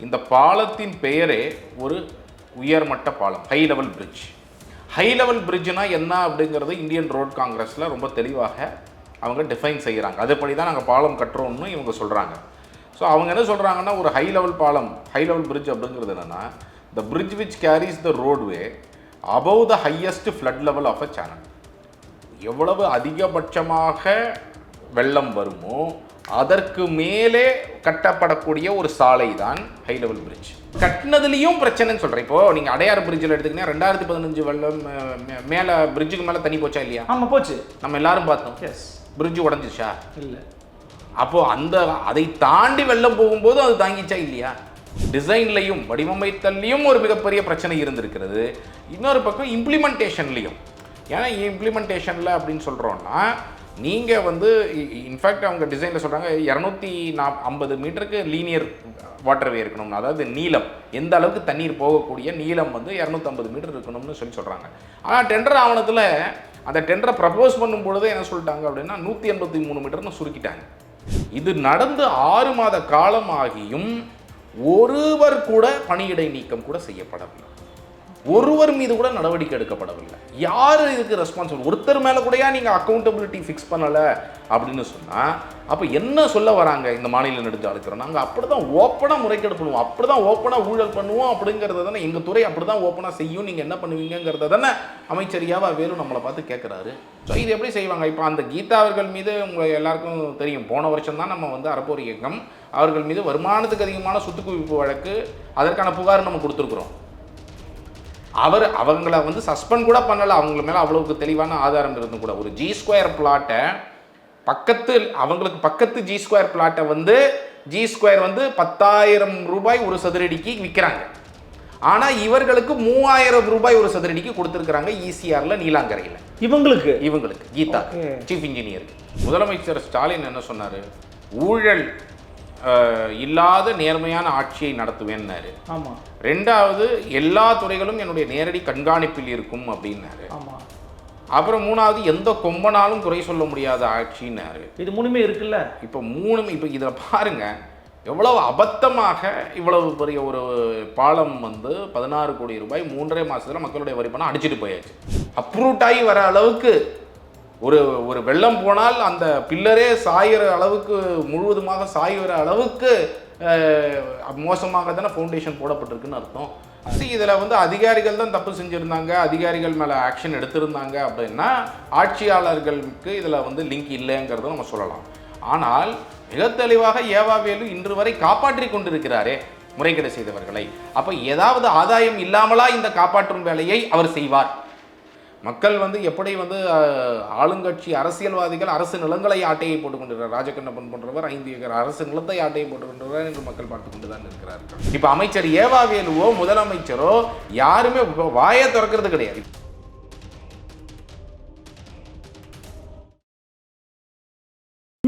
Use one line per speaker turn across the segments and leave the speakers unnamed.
இந்த பாலத்தின் பெயரே ஒரு உயர்மட்ட பாலம் high level bridge high level பிரிட்ஜ்னா என்ன அப்படிங்கிறது இந்தியன் ரோட் காங்கிரஸில் ரொம்ப தெளிவாக அவங்க டிஃபைன் செய்கிறாங்க அதுபடி தான் நாங்கள் பாலம் கட்டுறோம்னு இவங்க சொல்கிறாங்க ஸோ அவங்க என்ன சொல்கிறாங்கன்னா ஒரு ஹை லெவல் பாலம் ஹை லெவல் பிரிட்ஜ் அப்படிங்கிறது என்னென்னா the bridge which carries the roadway above the highest flood level of a channel எவ்வளவு அதிகபட்சமாக வெள்ளம் வருமோ அதற்கு மேலே கட்டப்படக்கூடிய ஒரு சாலை தான் ஹை லெவல் பிரிட்ஜ் கட்டினதுலேயும் பிரச்சனைன்னு சொல்கிறேன் இப்போ நீங்கள் அடையார் பிரிட்ஜில் எடுத்துக்கிட்டீங்கன்னா ரெண்டாயிரத்தி பதினஞ்சு வெள்ளம் மேலே பிரிட்ஜுக்கு மேலே தண்ணி போச்சா இல்லையா?
ஆமாம் போச்சு.
நம்ம எல்லாரும் பார்த்தோம்.
எஸ்
பிரிட்ஜ் உடஞ்சிச்சா
இல்லை.
அப்போ அந்த அதை தாண்டி வெள்ளம் போகும்போது அது தாங்கிச்சா இல்லையா? டிசைன்லையும் வடிவமைத்தல்லையும் ஒரு மிகப்பெரிய பிரச்சனை இருந்திருக்கிறது. இன்னொரு பக்கம் இம்ப்ளிமெண்டேஷன்லையும் ஏன்னா இம்ப்ளிமெண்டேஷனில் அப்படின்னு சொல்கிறோன்னா நீங்கள் வந்து இன்ஃபேக்ட் அவங்க டிசைனில் சொல்கிறாங்க இரநூத்தி நா ஐம்பது மீட்டருக்கு லீனியர் வாட்டர்வே இருக்கணும்னு. அதாவது நீளம். எந்த அளவுக்கு தண்ணீர் போகக்கூடிய நீளம் வந்து இரநூத்தம்பது மீட்டர் இருக்கணும்னு சொல்லி சொல்கிறாங்க ஆனால் டெண்டர் ஆவணத்தில் அந்த டெண்டரை ப்ரப்போஸ் பண்ணும் பொழுதே என்ன சொல்லிட்டாங்க அப்படின்னா நூற்றி எண்பத்தி மூணு மீட்டர்னு சுருக்கிட்டாங்க. இது நடந்து ஆறு மாத காலம் ஆகியும் ஒருவர் கூட பணியிடை நீக்கம் கூட செய்யப்படவில்லை. ஒருவர் மீது கூட நடவடிக்கை எடுக்கப்படவில்லை. யார் இதுக்கு ரெஸ்பான்சிபிள் ஒருத்தர் மேலே கூடயா நீங்கள் அக்கௌண்டபிலிட்டி ஃபிக்ஸ் பண்ணலை அப்படின்னு சொன்னால் அப்போ என்ன சொல்ல வராங்க இந்த மாநில நெடுஞ்சாலைத்துறை? நாங்கள் அப்படி தான் ஓப்பனாக முறைகேடு பண்ணுவோம். அப்படி தான் ஓப்பனாக ஊழல் பண்ணுவோம் அப்படிங்கிறத தானே எங்கள் துறை அப்படி தான் ஓப்பனாக செய்யும். நீங்கள் என்ன பண்ணுவீங்கிறத தானே அமைச்சரியாவா வேறு நம்மளை பார்த்து கேட்குறாரு ஸோ இது எப்படி செய்வாங்க? இப்போ அந்த கீதா அவர்கள் மீது உங்கள் எல்லாருக்கும் தெரியும். போன வருஷம் தான் நம்ம வந்து அறப்போர் இயக்கம். அவர்கள் மீது வருமானத்துக்கு அதிகமான சொத்து குவிப்பு வழக்கு அதற்கான புகார் நம்ம கொடுத்துருக்குறோம். அவர் அவங்கள வந்து சஸ்பெண்ட் கூட பண்ணலை. அவங்கள மேலே அவ்வளவுக்கு தெளிவான ஆதாரம் இருந்தும் கூட. ஒரு ஜி ஸ்கொயர் பிளாட்டை பக்கத்து அவங்களுக்கு பக்கத்து ஜி ஸ்கொயர் பிளாட்டை வந்து ஜி ஸ்கொயர் வந்து பத்தாயிரம் ரூபாய் ஒரு சதுரடிக்கு விற்கிறாங்க ஆனால் இவர்களுக்கு மூவாயிரம் ரூபாய் ஒரு சதுரடிக்கு கொடுத்துருக்குறாங்க ஈசிஆரில் நீலாங்கரையில்.
இவங்களுக்கு?
இவங்களுக்கு. கீதா. சீஃப் இன்ஜினியர் முதலமைச்சர் ஸ்டாலின் என்ன சொன்னார்? ஊழல் இல்லாத நேர்மையான ஆட்சியை நடத்துவேன்னாரு.
ஆமாம்
ரெண்டாவது எல்லா துறைகளும் என்னுடைய நேரடி கண்காணிப்பில் இருக்கும் அப்படின்னாரு.
ஆமாம்
அப்புறம் மூணாவது எந்த கொம்பனாலும் குறை சொல்ல முடியாத ஆட்சின்னாரு.
இது மூணுமே இருக்குல்ல?
இப்போ மூணு இப்போ இதில் பாருங்க எவ்வளவு அபத்தமாக இவ்வளவு பெரிய ஒரு பாலம் வந்து பதினாறு கோடி ரூபாய் மூன்றரை மாசத்துல மக்களுடைய வரி பணம் அடிச்சிட்டு போயாச்சு. அப்ரூட் ஆகி வர அளவுக்கு ஒரு ஒரு வெள்ளம் போனால் அந்த பில்லரே சாயிற அளவுக்கு முழுவதுமாக சாயிற அளவுக்கு மோசமாக தானே ஃபவுண்டேஷன் போடப்பட்டிருக்குன்னு அர்த்தம். சி இதில் வந்து அதிகாரிகள் தான் தப்பு செஞ்சுருந்தாங்க அதிகாரிகள் மேலே ஆக்ஷன் எடுத்திருந்தாங்க அப்படின்னா ஆட்சியாளர்களுக்கு இதில் வந்து லிங்க் இல்லைங்கிறத நம்ம சொல்லலாம். ஆனால் மிக தெளிவாக ஏவாவேலு இன்று வரை காப்பாற்றி கொண்டிருக்கிறாரே முறைகேடு செய்தவர்களை. அப்போ ஏதாவது ஆதாயம் இல்லாமலா இந்த காப்பாற்றும் வேலையை அவர் செய்வார்? மக்கள் வந்து எப்படி வந்து ஆளுங்கட்சி அரசியல்வாதிகள் அரசு நிலங்களை ஆட்டையை போட்டுக் கொண்டிருக்கிறார். ராஜகண்ணப்பன் போன்றவர் ஐந்து ஏக்கர் அரசு நிலத்தை ஆட்டையை போட்டுக் கொண்டிருக்கிறார் என்று மக்கள் பார்த்து கொண்டு தான் இருக்கிறார்கள். இப்போ அமைச்சர் ஏவாவேலுவோ முதலமைச்சரோ யாருமே வாயை திறக்கிறது கிடையாது.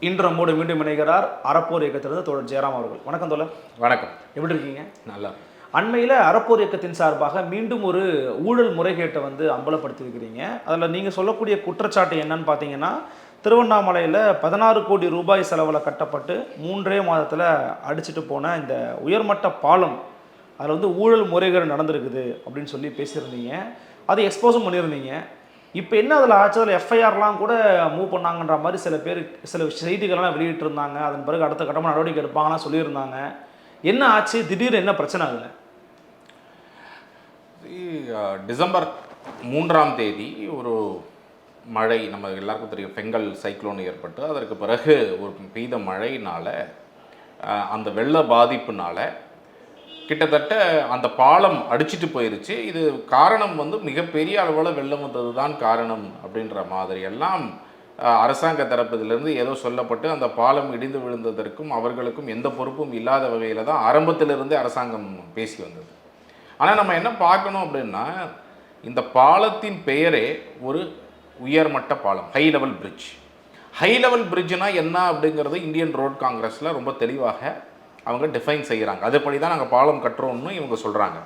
இன்று நம்மோடு மீண்டும் இணைகிறார் அறப்போர் இயக்கத்திலிருந்து தோழர் ஜெயராம் அவர்கள். வணக்கம் தோழர்.
வணக்கம்.
எப்படி இருக்கீங்க?
நல்லா
அண்மையில் அறப்போர் இயக்கத்தின் சார்பாக மீண்டும் ஒரு ஊழல் முறைகேட்டை வந்து அம்பலப்படுத்தியிருக்கிறீங்க. அதில் நீங்கள் சொல்லக்கூடிய குற்றச்சாட்டு என்னன்னு பார்த்தீங்கன்னா திருவண்ணாமலையில் பதினாறு கோடி ரூபாய் செலவில் கட்டப்பட்டு மூன்றே மாதத்தில் அடிச்சிட்டு போன இந்த உயர்மட்ட பாலம் அதில் வந்து ஊழல் முறைகேடு நடந்திருக்குது அப்படின்னு சொல்லி பேசியிருந்தீங்க. அதை எக்ஸ்போஸும் பண்ணியிருந்தீங்க. இப்போ என்ன அதில் ஆச்சு? அதில் எஃப்ஐஆர்லாம் கூட மூவ் பண்ணாங்கன்ற மாதிரி சில பேர் சில செய்திகள்லாம் வெளியிட்டிருந்தாங்க. அதன் பிறகு அடுத்த கட்டமாக நடவடிக்கை எடுப்பாங்கலாம் சொல்லியிருந்தாங்க. என்ன ஆச்சு? திடீர்னு என்ன பிரச்சனை
அதில்? டிசம்பர் மூன்றாம் தேதி ஒரு மழை நம்ம எல்லாருக்கும் தெரியும் பெங்கல் சைக்ளோன் ஏற்பட்டு அதற்கு பிறகு ஒரு பெய்த மழையினால் அந்த வெள்ள பாதிப்புனால கிட்டத்தட்ட அந்த பாலம் அடிச்சிட்டு போயிருச்சு. இது காரணம் வந்து மிகப்பெரிய அளவில் வெள்ளம் வந்தது தான் காரணம் அப்படின்ற மாதிரி. எல்லாம் அரசாங்க தரப்பதிலிருந்து ஏதோ சொல்லப்பட்டு அந்த பாலம் இடிந்து விழுந்ததற்கும் அவர்களுக்கும் எந்த பொறுப்பும் இல்லாத வகையில் தான் ஆரம்பத்திலிருந்தே அரசாங்கம் பேசி வந்தது. ஆனால் நம்ம என்ன பார்க்கணும் அப்படின்னா இந்த பாலத்தின் பெயரே ஒரு உயர்மட்ட பாலம் high level bridge high level பிரிட்ஜ்னா என்ன அப்படிங்கிறது இந்தியன் ரோட் காங்கிரஸில் ரொம்ப தெளிவாக அவங்க டிஃபைன் செய்கிறாங்க அதுபடி தான் நாங்கள் பாலம் கட்டுறோம்னு இவங்க சொல்கிறாங்க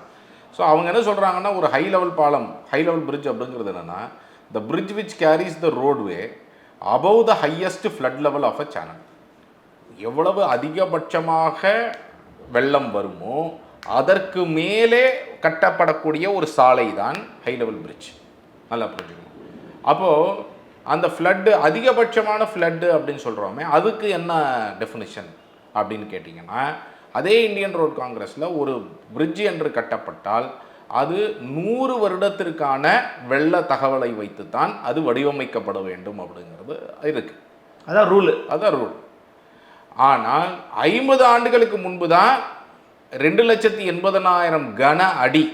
ஸோ அவங்க என்ன சொல்கிறாங்கன்னா ஒரு ஹை லெவல் பாலம் ஹை லெவல் பிரிட்ஜ் அப்படிங்கிறது என்னென்னா the bridge which carries the roadway above the highest flood level of a channel எவ்வளவு அதிகபட்சமாக வெள்ளம் வருமோ அதற்கு மேலே கட்டப்படக்கூடிய ஒரு சாலை தான் ஹை லெவல் பிரிட்ஜ் நல்லா புரிஞ்சுக்கணும். அப்போது அந்த ஃப்ளட்டு அதிகபட்சமான ஃப்ளட்டு அப்படின்னு சொல்கிறோமே அதுக்கு என்ன டெஃபினிஷன் அப்படின்னு கேட்டிங்கன்னா அதே இந்தியன் ரோட் காங்கிரஸில் ஒரு பிரிட்ஜ் என்று கட்டப்பட்டால் அது நூறு வருடத்திற்கான வெள்ள தகவலை வைத்துத்தான் அது வடிவமைக்கப்பட வேண்டும் அப்படிங்கிறது இருக்குது
அதான் ரூலு.
அதான் ரூல். ஆனால் ஐம்பது ஆண்டுகளுக்கு முன்பு தான் ரெண்டு லட்சத்தி எண்பதனாயிரம் கன அடி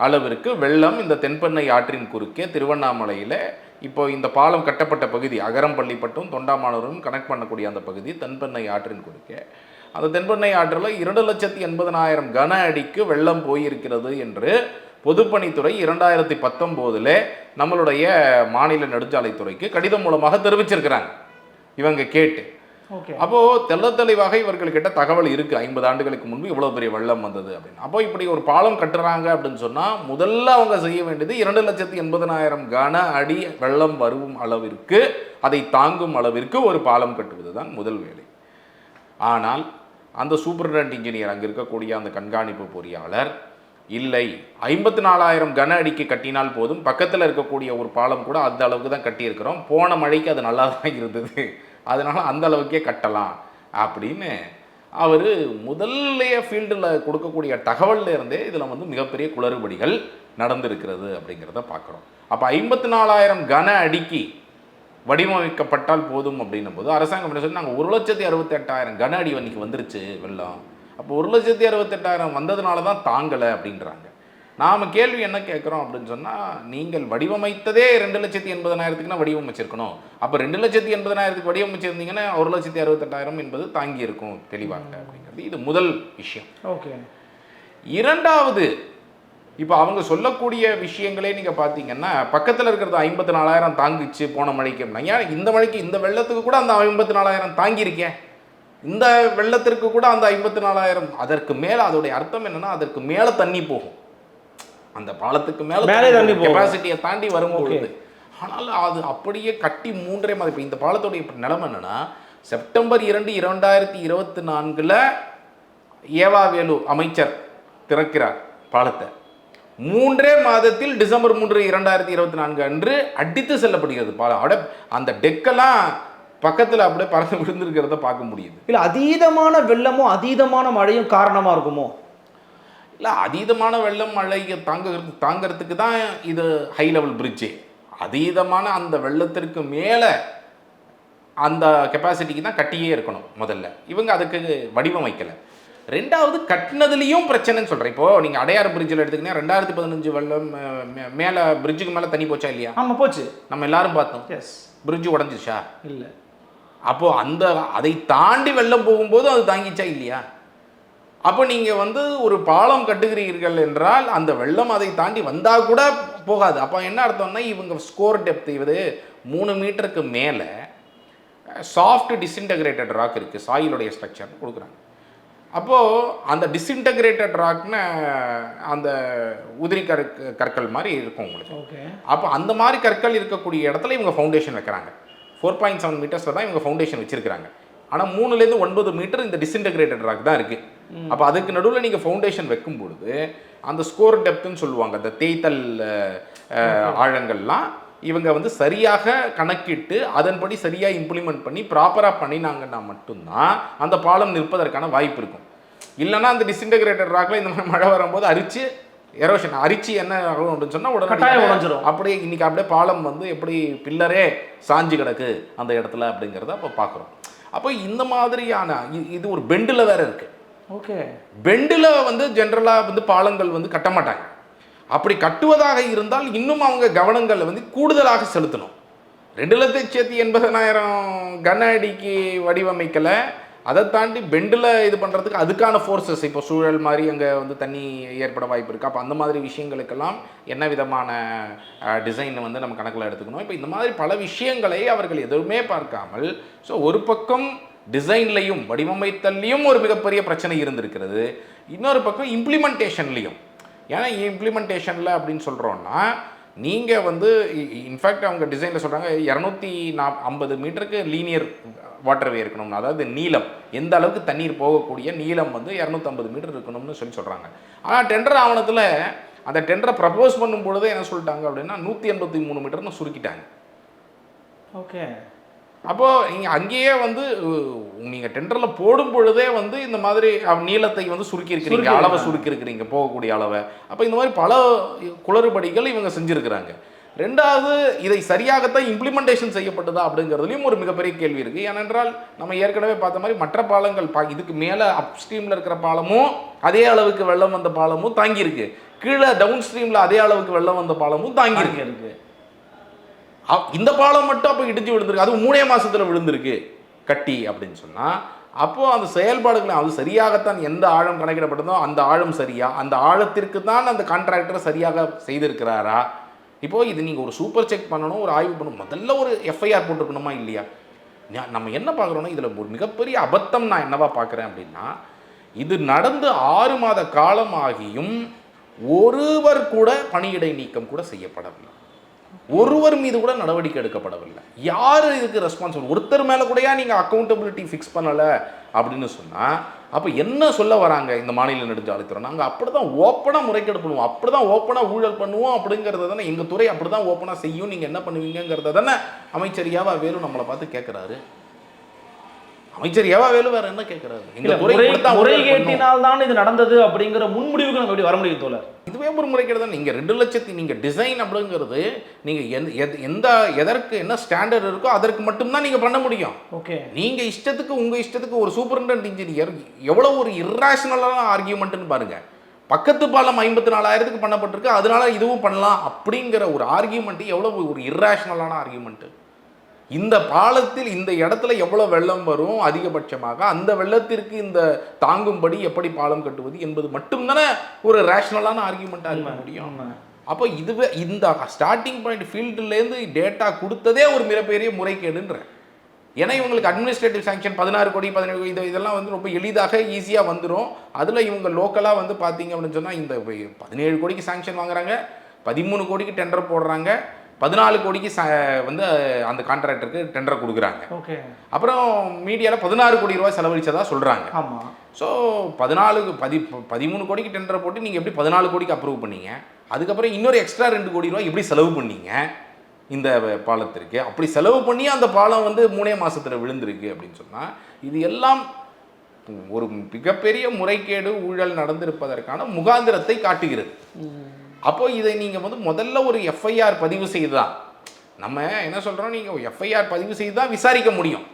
அளவிற்கு வெள்ளம் இந்த தென்பெண்ணை ஆற்றின் குறுக்கே திருவண்ணாமலையில் இப்போ இந்த பாலம் கட்டப்பட்ட பகுதி அகரம்பள்ளிப்பட்டும் தொண்டாமானூரும் கனெக்ட் பண்ணக்கூடிய அந்த பகுதி தென்பெண்ணை ஆற்றின் குறுக்கே. அந்த தென்பெண்ணை ஆற்றில் இரண்டு லட்சத்தி எண்பதனாயிரம் கன அடிக்கு வெள்ளம் போயிருக்கிறது என்று பொதுப்பணித்துறை இரண்டாயிரத்தி பத்தொம்போதில் நம்மளுடைய மாநில நெடுஞ்சாலைத்துறைக்கு கடிதம் மூலமாக தெரிவிச்சிருக்கிறாங்க. இவங்க கேட்டு. அப்போ தெள்ள தெளிவாக இவர்கள்கிட்ட தகவல் இருக்கு. ஐம்பது ஆண்டுகளுக்கு முன்பு இவ்வளவு பெரிய வெள்ளம் வந்தது அப்படின்னு. அப்போ இப்படி ஒரு பாலம் கட்டுறாங்க அப்படின்னு சொன்னா முதல்ல அவங்க செய்ய வேண்டியது இரண்டு லட்சத்தி எண்பதனாயிரம் கன அடி வெள்ளம் வரும் அளவிற்கு அதை தாங்கும் அளவிற்கு ஒரு பாலம் கட்டுவது தான் முதல் வேலை. ஆனால் அந்த சூப்பரிண்டென்ட் இன்ஜினியர் அங்கே இருக்கக்கூடிய அந்த கண்காணிப்பு பொறியாளர் இல்லை ஐம்பத்தி நாலாயிரம் கன அடிக்கு கட்டினால் போதும். பக்கத்தில் இருக்கக்கூடிய ஒரு பாலம் கூட அந்த அளவுக்கு தான் கட்டியிருக்கிறோம். போன மழைக்கு அது நல்லா தான் இருந்தது. அதனால அந்த அளவுக்கே கட்டலாம் அப்படின்னு அவர் முதல்லைய ஃபீல்டில் கொடுக்கக்கூடிய தகவல்ல இருந்தே இதில் வந்து மிகப்பெரிய குளறுபடிகள் நடந்திருக்கிறது அப்படிங்கிறத பார்க்குறோம். அப்போ ஐம்பத்தி நாலாயிரம் கன அடிக்கு வடிவமைக்கப்பட்டால் போதும் அப்படின்னும் போது அரசாங்கம் என்ன சொல்லி நாங்கள் ஒரு லட்சத்தி அறுபத்தெட்டாயிரம் கன அடி அன்றைக்கி வந்துருச்சு வெள்ளம். அப்போ ஒரு லட்சத்தி அறுபத்தெட்டாயிரம் வந்ததுனால தான் தாங்கலை அப்படின்றாங்க. நாம் கேள்வி என்ன கேட்குறோம் அப்படின்னு சொன்னால் நீங்கள் வடிவமைத்ததே ரெண்டு லட்சத்தி எண்பதனாயிரத்துக்குனா வடிவமைச்சிருக்கணும் அப்போ ரெண்டு லட்சத்தி எண்பதனாயிரத்துக்கு வடிவமைச்சிருந்தீங்கன்னா ஒரு லட்சத்தி அறுபத்தெட்டாயிரம் என்பது தாங்கி இருக்கும் தெளிவாக அப்படிங்கிறது. இது முதல் விஷயம்.
ஓகே.
இரண்டாவது இப்போ அவங்க சொல்லக்கூடிய விஷயங்களே நீங்கள் பார்த்தீங்கன்னா பக்கத்தில் இருக்கிறது ஐம்பத்தி நாலாயிரம் தாங்கிச்சு போன மழைக்கு அப்படின்னா ஏன் இந்த மழைக்கு இந்த வெள்ளத்துக்கு கூட அந்த ஐம்பத்தி நாலாயிரம் தாங்கியிருக்கேன் இந்த வெள்ளத்திற்கு கூட அந்த ஐம்பத்தி நாலாயிரம் அதற்கு மேலே அதோடைய அர்த்தம் என்னன்னா அதற்கு மேலே தண்ணி போகும். அந்த பாலத்துக்கு மேலே
மேலே போகும்.
கெப்பாசிட்டியை தாண்டி வரும்போது ஆனால் அது அப்படியே கட்டி மூன்றே மாதம் இப்போ இந்த பாலத்துடைய நிலைமை என்னன்னா செப்டம்பர் இரண்டு இரண்டாயிரத்தி இருபத்தி நான்கில் ஏவா வேலு அமைச்சர் திறக்கிறார் பாலத்தை. மூன்றே மாதத்தில் டிசம்பர் மூன்று இரண்டாயிரத்தி இருபத்தி நான்கு அன்று அடித்து செல்லப்படுகிறது பாலம். அப்படியே அந்த டெக்கெல்லாம் பக்கத்தில் அப்படியே பறந்து விழுந்திருக்கிறத பார்க்க முடியுது.
இல்ல அதீதமான வெள்ளமும் அதீதமான மழையும் காரணமா இருக்குமோ?
இல்லை அதீதமான வெள்ளம் மழை தாங்கிறது தாங்கிறதுக்கு தான் இது ஹை லெவல் பிரிட்ஜு அதீதமான அந்த வெள்ளத்திற்கு மேலே அந்த கெப்பாசிட்டிக்கு தான் கட்டியே இருக்கணும் முதல்ல. இவங்க அதுக்கு வடிவமைக்கலை. ரெண்டாவது கட்டினதுலேயும் பிரச்சனைன்னு சொல்கிறேன் இப்போது நீங்கள் அடையாறு பிரிட்ஜில் எடுத்துக்கிட்டீங்கன்னா ரெண்டாயிரத்தி பதினஞ்சு வெள்ளம் மேலே பிரிட்ஜுக்கு மேலே தண்ணி போச்சா இல்லையா?
ஆமா போச்சு.
நம்ம எல்லாரும் பார்த்தோம்.
எஸ்
பிரிட்ஜு உடஞ்சிச்சா
இல்ல.
அப்போ அந்த அதை தாண்டி வெள்ளம் போகும்போது அது தாங்கிச்சா இல்லையா? அப்போ நீங்கள் வந்து ஒரு பாலம் கட்டுகிறீர்கள் என்றால் அந்த வெள்ளம் அதை தாண்டி வந்தால் கூட போகாது. அப்போ என்ன அர்த்தம்னா இவங்க ஸ்கோர் டெப்த் இது மூணு மீட்டருக்கு மேலே சாஃப்ட் டிஸ்இன்டகிரேட்டட் ராக் இருக்குது சாயிலுடைய ஸ்ட்ரக்சர் கொடுக்குறாங்க. அப்போது அந்த டிஸ்இன்டகிரேட்டட் ராக்னு அந்த உதிரி கற் கற்கள் மாதிரி இருக்கும் உங்களுக்கு.
ஓகே
அப்போ அந்த மாதிரி கற்கள் இருக்கக்கூடிய இடத்துல இவங்க ஃபவுண்டேஷன் வைக்கிறாங்க. ஃபோர் பாயிண்ட் செவன் மீட்டர்ஸில் தான் இவங்க ஃபவுண்டேஷன் வச்சிருக்காங்க ஆனால் மூணுலேருந்து ஒன்பது மீட்டர் இந்த டிஸ்இன்டகிரேட்டட் ராக் தான் இருக்குது அப்போ அதுக்கு நடுவில் நீங்கள் ஃபவுண்டேஷன் வைக்கும் பொழுது அந்த ஸ்கோர் டெப்த்துன்னு சொல்லுவாங்க அந்த தேய்த்தல் ஆழங்கள்லாம் இவங்க வந்து சரியாக கணக்கிட்டு அதன்படி சரியாக இம்ப்ளிமெண்ட் பண்ணி ப்ராப்பராக பண்ணினாங்கன்னா மட்டும்தான் அந்த பாலம் நிற்பதற்கான வாய்ப்பு இருக்கும். இல்லைன்னா அந்த டிஸ்இன்டகிரேட்டட் ராக்ல இந்த மாதிரி மழை வரும்போது அரிச்சு எரோஷன் அரிச்சு என்ன ஆகும் அப்படின்னு சொன்னா
கட்டாயம்
உடனே
உடைஞ்சிரும்.
அப்படியே இன்னைக்கு அப்படியே பாலம் வந்து எப்படி பில்லரே சாஞ்சு கிடக்கு அந்த இடத்துல அப்படிங்கிறத அப்போ பார்க்குறோம் அப்போ இந்த மாதிரியான இது ஒரு பெண்டில் வேற இருக்கு.
ஓகே.
பெண்டில் வந்து ஜென்ரலாக வந்து பாலங்கள் வந்து கட்ட மாட்டாங்க. அப்படி கட்டுவதாக இருந்தால் இன்னும் அவங்க கவனங்களை வந்து கூடுதலாக செலுத்தணும். ரெண்டு லட்சத்தி எண்பதனாயிரம் கன அடிக்கு வடிவமைக்கலை. அதை தாண்டி பெண்டில் இது பண்ணுறதுக்கு அதுக்கான ஃபோர்ஸஸ் இப்போ சூழல் மாதிரி அங்கே வந்து தண்ணி ஏற்பட வாய்ப்பு இருக்குது அப்போ அந்த மாதிரி விஷயங்களுக்கெல்லாம் என்ன விதமான டிசைனை வந்து நம்ம கணக்கில் எடுத்துக்கணும். இப்போ இந்த மாதிரி பல விஷயங்களை அவர்கள் எதுவுமே பார்க்காமல் ஸோ ஒரு பக்கம் டிசைன்லையும் வடிவமைத்தல்லையும் ஒரு மிகப்பெரிய பிரச்சனை இருந்திருக்கிறது. இன்னொரு பக்கம் இம்ப்ளிமெண்டேஷன்லேயும் ஏன்னா இம்ப்ளிமெண்டேஷனில் அப்படின்னு சொல்கிறோன்னா நீங்கள் வந்து இன்ஃபேக்ட் அவங்க டிசைனில் சொல்கிறாங்க இரநூத்தி நா ஐம்பது மீட்டருக்கு லீனியர் வாட்டர்வே இருக்கணும்னு. அதாவது நீளம். எந்த அளவுக்கு தண்ணீர் போகக்கூடிய நீளம் வந்து இரநூத்தம்பது மீட்டர் இருக்கணும்னு சொல்லி சொல்கிறாங்க ஆனால் டெண்டர் ஆவணத்தில் அந்த டெண்டரை ப்ரப்போஸ் பண்ணும் பொழுதே என்ன சொல்லிட்டாங்க அப்படின்னா நூற்றி எண்பத்தி மூணு மீட்டர்னு சுருக்கிட்டாங்க.
ஓகே.
அப்போது நீங்கள் அங்கேயே வந்து நீங்கள் டெண்டரில் போடும் பொழுதே வந்து இந்த மாதிரி நீளத்தை வந்து சுருக்கி இருக்கிறீங்க
சுருக்கி
அளவை
இருக்காங்க.
சுருக்கி இருக்கிறீங்க போகக்கூடிய அளவை. அப்போ இந்த மாதிரி பல குளறுபடிகள் இவங்க செஞ்சுருக்கிறாங்க. ரெண்டாவது இதை சரியாகத்தான் இம்ப்ளிமெண்டேஷன் செய்யப்பட்டதா அப்படிங்கிறதுலையும் ஒரு மிகப்பெரிய கேள்வி இருக்குது ஏனென்றால் நம்ம ஏற்கனவே பார்த்த மாதிரி மற்ற பாலங்கள் பா இதுக்கு மேலே அப் ஸ்ட்ரீமில் இருக்கிற பாலமும் அதே அளவுக்கு வெள்ளம் வந்த பாலமும் தாங்கியிருக்கு. கீழே டவுன் ஸ்ட்ரீமில் அதே அளவுக்கு வெள்ளம் வந்த பாலமும் தாங்கியிருக்கு.
இருக்கு
அ- இந்த பாலம் மட்டும் அப்போ இடிஞ்சு விழுந்திருக்கு. அதுவும் மூணே மாதத்தில் விழுந்திருக்கு. கட்டி அப்படின்னு சொன்னால் அப்போது அந்த செயல்பாடுகளை அது சரியாகத்தான் எந்த ஆழம் கணக்கிடப்பட்டதோ அந்த ஆழம் சரியா அந்த ஆழத்திற்கு தான் அந்த கான்ட்ராக்டர் சரியாக செய்திருக்கிறாரா? இப்போது இது நீங்கள் ஒரு சூப்பர் செக் பண்ணணும் ஒரு ஆய்வு பண்ணணும். முதல்ல ஒரு எஃப்ஐஆர் போட்டிருக்கணுமா இல்லையா? நம்ம என்ன பார்க்குறோன்னா இதில் ஒரு மிகப்பெரிய அபத்தம் நான் என்னவா பார்க்குறேன் அப்படின்னா இது நடந்து ஆறு மாத காலம் ஆகியும் ஒருவர் கூட பணியிடை நீக்கம் கூட செய்யப்படவில்லை. ஒருவர் மீது கூட நடவடிக்கை எடுக்கப்படவில்லை. யார் இதுக்கு ரெஸ்பான்சிபிள் ஒருத்தர் மேலே கூடயா நீங்கள் அக்கௌண்டபிலிட்டி ஃபிக்ஸ் பண்ணலை அப்படின்னு சொன்னால் அப்போ என்ன சொல்ல வராங்க இந்த மாநில நெடுஞ்சாலைத்துறை? நாங்கள் அப்படி தான் ஓப்பனாக முறைகேடு பண்ணுவோம். அப்படி தான் ஓப்பனாக ஊழல் பண்ணுவோம் அப்படிங்கிறத தானே எங்கள் துறை அப்படி தான் ஓப்பனாக செய்யும். நீங்கள் என்ன பண்ணுவீங்கிறத தானே அமைச்சர் யாவா நம்மளை பார்த்து கேட்குறாரு அமைச்சர் யாவா வேலு வேற என்ன கேட்குறாரு பண்ணும்.
முறைகேட்டினால் தான் இது நடந்தது அப்படிங்கிற முன்முடிவுக்கு நம்ம எப்படி வர முடியும் தோழர்?
இதுவே ஒரு முறைகேடு தான். நீங்கள் ரெண்டு லட்சத்தி நீங்கள் டிசைன் அப்படிங்கிறது நீங்கள் எந்த எத்- எந்த எதற்கு என்ன ஸ்டாண்டர்ட் இருக்கோ அதற்கு மட்டும்தான் நீங்கள் பண்ண முடியும்.
ஓகே.
நீங்கள் இஷ்டத்துக்கு உங்கள் இஷ்டத்துக்கு ஒரு சூப்பரண்டன்ட் இன்ஜினியர் எவ்வளோ ஒரு இர்ராஷனலான ஆர்கியூமெண்ட்னு பாருங்க. பக்கத்து பாலம் ஐம்பத்தி நாலாயிரத்துக்கு பண்ணப்பட்டிருக்கு. அதனால இதுவும் பண்ணலாம் அப்படிங்கிற ஒரு ஆர்கியூமெண்ட் எவ்வளோ ஒரு இர்ராஷனலான ஆர்கியூமெண்ட்டு இந்த பாலத்தில் இந்த இடத்துல எவ்வளோ வெள்ளம் வரும் அதிகபட்சமாக அந்த வெள்ளத்திற்கு இந்த தாங்கும்படி எப்படி பாலம் கட்டுவது என்பது மட்டும்தானே ஒரு ரேஷனலான ஆர்கியூமெண்ட்டாக இருக்க முடியும். அப்போ இதுவே இந்த ஸ்டார்டிங் பாயிண்ட் ஃபீல்டுலேருந்து டேட்டா கொடுத்ததே ஒரு மிகப்பெரிய முறைகேடுன்ற. ஏன்னா இவங்களுக்கு அட்மினிஸ்ட்ரேட்டிவ் சாங்ஷன் பதினாறு கோடி பதினேழு கோடி இது இதெல்லாம் வந்து ரொம்ப எளிதாக ஈஸியாக வந்துடும் அதில் இவங்க லோக்கலாக வந்து பார்த்தீங்க அப்படின்னு சொன்னால் இந்த பதினேழு கோடிக்கு சாங்ஷன் வாங்குறாங்க பதிமூணு கோடிக்கு டெண்டர் போடுறாங்க. பதினாலு கோடிக்கு ச வந்து அந்த கான்ட்ராக்டருக்கு டெண்டர் கொடுக்குறாங்க.
ஓகே.
அப்புறம் மீடியாவில் பதினாறு கோடி ரூபாய் செலவழிச்சதா சொல்கிறாங்க
ஆமா.
ஸோ பதினாலு பதி பதிமூணு கோடிக்கு டெண்டரை போட்டு நீங்கள் எப்படி பதினாலு கோடிக்கு அப்ரூவ் பண்ணீங்க? அதுக்கப்புறம் இன்னொரு எக்ஸ்ட்ரா ரெண்டு கோடி ரூபாய் எப்படி செலவு பண்ணீங்க? இந்த பாலத்திற்கு. அப்படி செலவு பண்ணி அந்த பாலம் வந்து மூணே மாசத்துல விழுந்திருக்கு அப்படின்னு சொன்னால் இது எல்லாம் ஒரு மிகப்பெரிய முறைகேடு ஊழல் நடந்திருப்பதற்கான முகாந்திரத்தை காட்டுகிறது. அப்போ இதை நீங்கள் வந்து முதல்ல ஒரு எஃப்ஐஆர் பதிவு செய்துதான். நம்ம என்ன சொல்கிறோம் நீங்கள் எஃப்ஐஆர் பதிவு செய்து தான் விசாரிக்க முடியும்.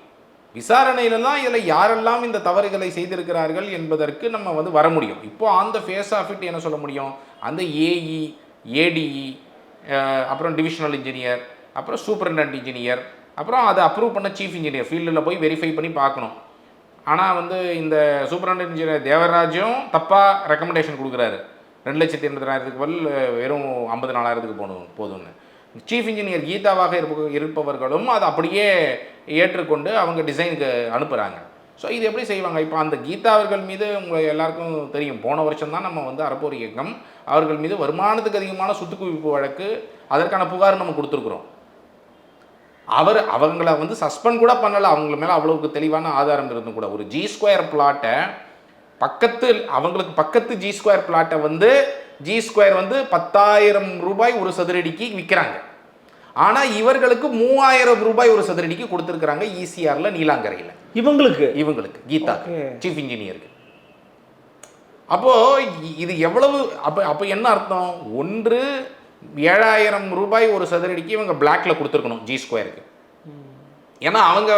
விசாரணையில தான் இதில் யாரெல்லாம் இந்த தவறுகளை செய்திருக்கிறார்கள் என்பதற்கு நம்ம வந்து வர முடியும். இப்போ அந்த ஃபேஸ் ஆஃப் இட் என்ன சொல்ல முடியும்? அந்த ஏஇ ஏடிஇ அப்புறம் டிவிஷனல் இன்ஜினியர் அப்புறம் சூப்பரண்டன்ட் இன்ஜினியர் அப்புறம் அதை அப்ரூவ் பண்ண சீஃப் இன்ஜினியர் ஃபீல்டில் போய் வெரிஃபை பண்ணி பார்க்கணும். ஆனால் வந்து இந்த சூப்பரண்டன்ட் இன்ஜினியர் தேவராஜும் தப்பாக ரெக்கமெண்டேஷன் கொடுக்குறாரு. ரெண்டு லட்சத்தி எண்பதாயிரத்துக்கு பதில் வெறும் ஐம்பது நாலாயிரத்துக்கு போகணும் போதும்னு. சீஃப் இன்ஜினியர் கீதாவாக இருப்ப இருப்பவர்களும் அதை அப்படியே ஏற்றுக்கொண்டு அவங்க டிசைனுக்கு அனுப்புகிறாங்க ஸோ இது எப்படி செய்வாங்க? இப்போ அந்த கீதா அவர்கள் மீது உங்களை எல்லாருக்கும் தெரியும். போன வருஷம் தான் நம்ம வந்து அறப்போர் இயக்கம். அவர்கள் மீது வருமானத்துக்கு அதிகமான சொத்து குவிப்பு வழக்கு அதற்கான புகார் நம்ம கொடுத்துருக்குறோம். அவர் அவங்கள வந்து சஸ்பெண்ட் கூட பண்ணலை. அவங்க மேலே அவ்வளவுக்கு தெளிவான ஆதாரம் இருந்தும் கூட. ஒரு ஜி ஸ்கொயர் பிளாட்டை பக்கத்து அவங்களுக்கு பக்கத்து ஜி ஸ்கொயர் பிளாட்டை வந்து ஜி ஸ்கொயர் வந்து பத்தாயிரம் ரூபாய் ஒரு சதுரடிக்கு விற்கிறாங்க ஆனால் இவர்களுக்கு மூவாயிரம் ரூபாய் ஒரு சதுரடிக்கு கொடுத்துருக்குறாங்க ஈசிஆர்ல நீலாங்கரையில்.
இவங்களுக்கு?
இவங்களுக்கு கீதா. சீஃப் இன்ஜினியருக்கு அப்போ இ- இது எவ்வளவு அப்போ அப்போ என்ன அர்த்தம்? ஒன்று ஏழாயிரம் ரூபாய் ஒரு சதுரடிக்கு இவங்க பிளாக்ல கொடுத்துருக்கணும் ஜி ஸ்கொயருக்கு ஏன்னா அவங்க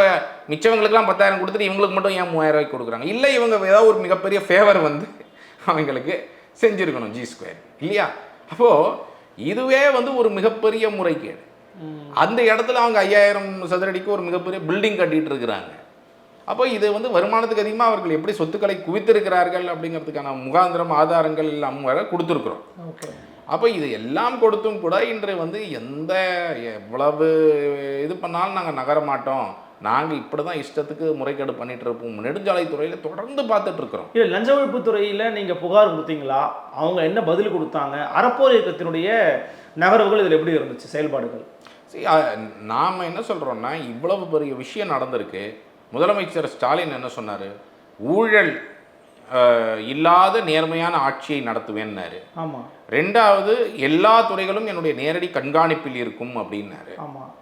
மிச்சவங்களுக்குலாம் பத்தாயிரம் கொடுத்துட்டு இவங்களுக்கு மட்டும் ஏன் மூவாயிரம் ரூபாய்க்கு கொடுக்குறாங்க? இல்லை இவங்க ஏதாவது ஒரு மிகப்பெரிய ஃபேவர் வந்து அவங்களுக்கு செஞ்சுருக்கணும் ஜி ஸ்கொயர் இல்லையா? அப்போது இதுவே வந்து ஒரு மிகப்பெரிய முறைகேடு. அந்த இடத்துல அவங்க ஐயாயிரம் சதுரடிக்கு ஒரு மிகப்பெரிய பில்டிங் கட்டிட்டு இருக்கிறாங்க. அப்போ இது வந்து வருமானத்துக்கு அதிகமாக அவர்கள் எப்படி சொத்துக்களை குவித்திருக்கிறார்கள் அப்படிங்கிறதுக்கான முகாந்திரம் ஆதாரங்கள் எல்லாம் வர கொடுத்துருக்குறோம்.
ஓகே.
அப்போ இது எல்லாம் கொடுத்தும் கூட இன்று வந்து எந்த எவ்வளவு இது பண்ணாலும் நாங்கள் நகர மாட்டோம். நாங்கள் இப்படி தான் இஷ்டத்துக்கு முறைகேடு பண்ணிட்டு இருப்போம். நெடுஞ்சாலைத்துறையில் தொடர்ந்து பார்த்துட்டு இருக்கிறோம்.
இல்லை லஞ்ச ஒழிப்புத்துறையில் நீங்கள் புகார் கொடுத்தீங்களா? அவங்க என்ன பதில் கொடுத்தாங்க? அறப்போர் இயக்கத்தினுடைய நகர்வுகள் இதில் எப்படி இருந்துச்சு? செயல்பாடுகள்.
சரி நாம் என்ன சொல்கிறோம்னா இவ்வளவு பெரிய விஷயம் நடந்திருக்கு. முதலமைச்சர் ஸ்டாலின் என்ன சொன்னார்? ஊழல் இல்லாத நேர்மையான ஆட்சியை நடத்துவேன்னாரு.
ஆமாம்
ரெண்டாவது எல்லா துறைகளும் என்னுடைய நேரடி கண்காணிப்பில் இருக்கும் அப்படின்னாரு.
ஆமாம்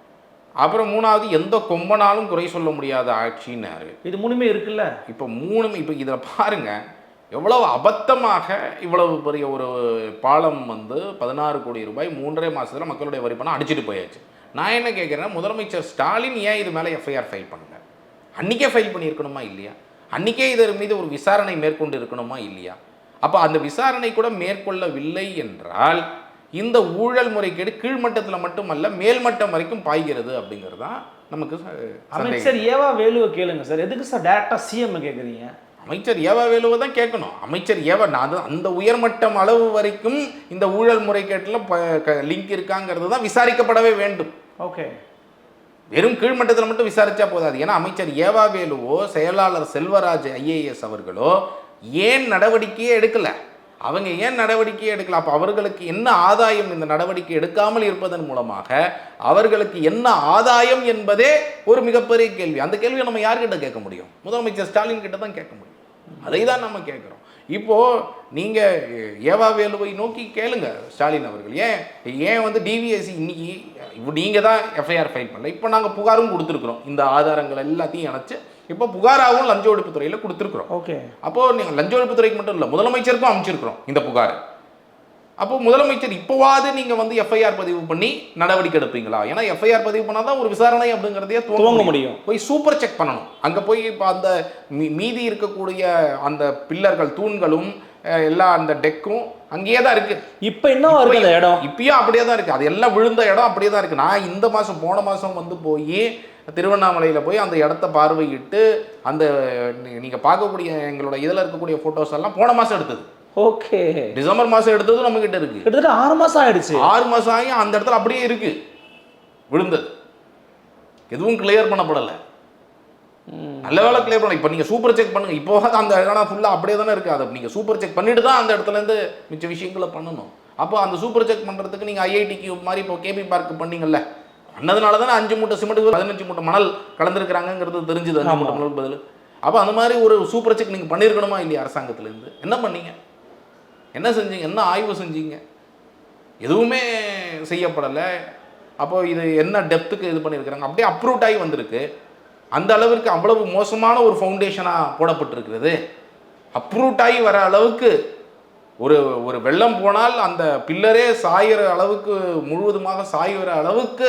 அப்புறம் மூணாவது எந்த கொம்பனாலும் குறை சொல்ல முடியாத ஆட்சின்னாரு.
இது மூணுமே இருக்குல்ல?
இப்போ மூணு இப்போ இதில் பாருங்க எவ்வளவு அபத்தமாக இவ்வளவு பெரிய ஒரு பாலம் வந்து பதினாறு கோடி ரூபாய் மூன்றரை மாசத்துல மக்களுடைய வரி பணம் அடிச்சிட்டு போயாச்சு. நான் என்ன கேட்குறேன் முதலமைச்சர் ஸ்டாலின் ஏன் இது மேலே எஃப்ஐஆர் ஃபைல் பண்ணல? அன்றைக்கே ஃபைல் பண்ணியிருக்கணுமா இல்லையா? அன்றைக்கே இதன் மீது ஒரு விசாரணை மேற்கொண்டு இருக்கணுமா இல்லையா? அப்போ அந்த விசாரணை கூட மேற்கொள்ளவில்லை என்றால் இந்த ஊழல் முறைகேடு கீழ்மட்டத்தில் மட்டுமல்ல மேல்மட்டம் வரைக்கும் பாய்கிறது அப்படிங்கிறது தான் நமக்கு.
அமைச்சர் ஏவா வேலுவை கேளுங்க சார். எதுக்கு சார் டேரக்டாக சிஎம் கேட்குறீங்க
அமைச்சர் ஏவா வேலுவை தான் கேட்கணும். அமைச்சர் ஏவா நான் அது அந்த உயர்மட்டம் அளவு வரைக்கும் இந்த ஊழல் முறைகேட்டில் லிங்க் இருக்காங்கிறது தான் விசாரிக்கப்படவே வேண்டும்.
ஓகே.
வெறும் கீழ்மட்டத்தில் மட்டும் விசாரிச்சா போதாது. ஏன்னா அமைச்சர் ஏவாவேலுவோ செயலாளர் செல்வராஜ் ஐஏஎஸ் அவர்களோ ஏன் நடவடிக்கையே எடுக்கலை? அவங்க ஏன் நடவடிக்கையை எடுக்கல? அப்போ அவர்களுக்கு என்ன ஆதாயம்? இந்த நடவடிக்கை எடுக்காமல் இருப்பதன் மூலமாக அவர்களுக்கு என்ன ஆதாயம் என்பதே ஒரு மிகப்பெரிய கேள்வி. அந்த கேள்வியை நம்ம யார்கிட்ட கேட்க முடியும்? முதலமைச்சர் ஸ்டாலின் கிட்ட தான் கேட்க முடியும். அதை தான் நம்ம கேட்குறோம். இப்போ நீங்க ஏவா வேலுவை நோக்கி கேளுங்க ஸ்டாலின் அவர்கள். ஏன்? ஏன் வந்து டிவிஎஸ்சி இன்னைக்கு இப்போ நீங்க தான் எஃப்ஐஆர் ஃபைல் பண்ணல. இப்போ நாங்க புகாரும் கொடுத்துருக்குறோம். இந்த ஆதாரங்கள் எல்லாத்தையும் இணைச்சு இப்போ புகாராகவும் லஞ்ச ஒழிப்புத்துறையில் கொடுத்துருக்குறோம்.
ஓகே.
அப்போ நீங்கள் லஞ்ச ஒழிப்புத்துறைக்கு மட்டும் இல்லை முதலமைச்சருக்கும் அமைச்சிருக்கிறோம் இந்த புகார். அப்போ முதலமைச்சர் இப்போவாது நீங்க வந்து எஃப்ஐஆர் பதிவு பண்ணி நடவடிக்கை எடுப்பீங்களா? ஏன்னா எஃப்ஐஆர் பதிவு பண்ணால் தான் ஒரு விசாரணை அப்படிங்கிறதையே
துவங்க முடியும்.
போய் சூப்பர் செக் பண்ணணும். அங்கே போய் இப்போ அந்த மீ- மீதி இருக்கக்கூடிய அந்த பில்லர்கள் தூண்களும் எல்லா அந்த டெக்கும் அங்கேயே தான் இருக்கு.
இப்போ என்னவா இருக்கு அந்த இடம்?
இப்பயும் அப்படியே தான் இருக்கு. அது எல்லாம் விழுந்த இடம் அப்படியே தான் இருக்கு. நான் இந்த மாசம் போன மாசம் வந்து போய் திருவண்ணாமலையில போய் அந்த இடத்த பார்வையிட்டு அந்த நீ- நீங்க பார்க்கக்கூடிய எங்களோட இதுல இருக்கக்கூடிய போட்டோஸ் எல்லாம் போன மாசம் எடுத்தது.
ஓகே.
டிசம்பர் மாசம் எடுத்ததும் நம்ம கிட்ட இருக்கு.
கிட்டத்தட்ட ஆறு மாசம் ஆயிடுச்சு.
ஆறு மாசம் ஆகி அந்த இடத்துல அப்படியே இருக்கு. விழுந்தது எதுவும் கிளியர் பண்ணப்படலை. நல்ல வேலை கிளியர் பண்ண இப்போ நீங்கள் சூப்பர் செக் பண்ணுங்க. இப்போ அந்த இடம் ஃபுல்லாக அப்படியே தானே இருக்குது அதை நீங்கள் சூப்பர் செக் பண்ணிட்டு தான் அந்த இடத்துல இருந்து மிச்ச விஷயங்களை பண்ணணும். அப்போ அந்த சூப்பர் செக் பண்ணுறதுக்கு நீங்கள் ஐஐடிக்கு மாதிரி இப்போ கேபி பார்க் பண்ணீங்கல்ல. பண்ணதுனால தானே அஞ்சு மூட்டை சிமெண்ட் பதினஞ்சு மூட்டை மணல் கலந்துருக்கிறாங்கிறது தெரிஞ்சுது. அஞ்சு மூட்டை மணல் பதில். அப்போ அந்த மாதிரி ஒரு சூப்பர் செக் நீங்கள் பண்ணியிருக்கணுமா இல்லையா அரசாங்கத்துலேருந்து? என்ன பண்ணீங்க? என்ன செஞ்சீங்க? என்ன ஆய்வு செஞ்சீங்க? எதுவுமே செய்யப்படலை. அப்போ இது என்ன டெப்த்துக்கு இது பண்ணியிருக்கிறாங்க? அப்படியே அப்ரூவ்ட் ஆகி வந்திருக்கு. அந்த அளவிற்கு அவ்வளவு மோசமான ஒரு ஃபவுண்டேஷனாக போடப்பட்டிருக்கிறது. அப்ரூவ்ட் ஆகி வர அளவுக்கு ஒரு ஒரு வெள்ளம் போனால் அந்த பில்லரே சாயிற அளவுக்கு முழுவதுமாக சாயிற அளவுக்கு